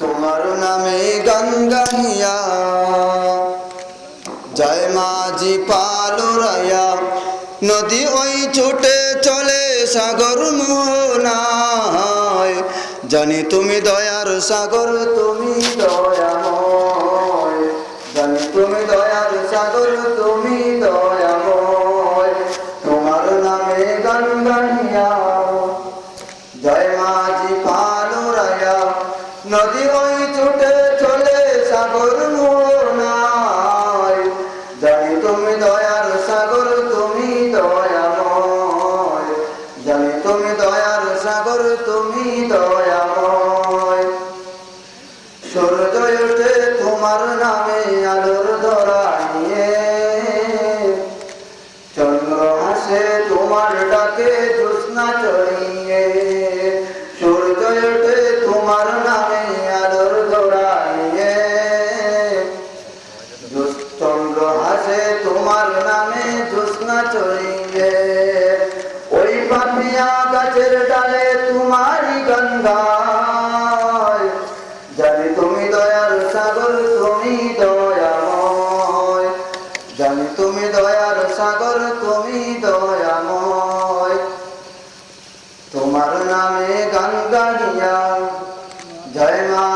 তোমার নামে গান গাহিয়া, জয় মাঝি পালুরাইয়া, নদী ওই ছুটে চলে সাগর মোহনায়। জানি তুমি দয়ার সাগর, তুমি দয়াময়। জানি তুমি দয়ার সাগর, তুমি দয়াময়। তোমার নামে গান চন্দ্র হাসে, তোমার নামে জ্যোৎস্না চড়িয়ে ওই পাপিয়া গাছের ডালে তোমারই গঙ্গায়। জানি তুমি দয়ার সাগর, তুমি দয়াময়। তোমার নামে গান গাহিয়া জয় মাঝি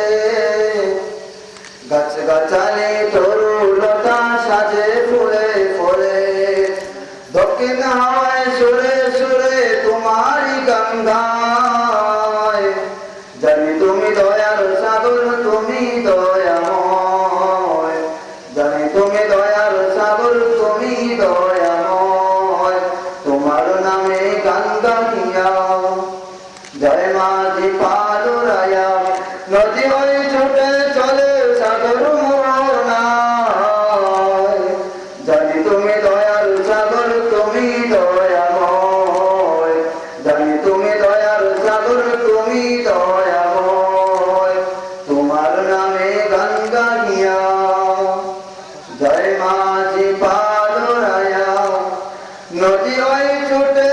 গাছ গাছালি তরুলতা সাজে ফুলে ফলে। দক্ষিণ হাওয়ায় সুরে সুরে তোমারই গঙ্গায় জানি তুমি দয়ার সাগর, তুমি দয়াময়। জানি তুমি দয়ার সাগর, তুমি দয়াময়। তোমার নামে গান গাহিয়া জয় মাঝি পালুরায়া তুমি দয়ার সাগর, তুমি দয়াময়। তোমার নামে গান গাহিয়া, জয় মাঝি পালুরায়া নদী ওই ছুটে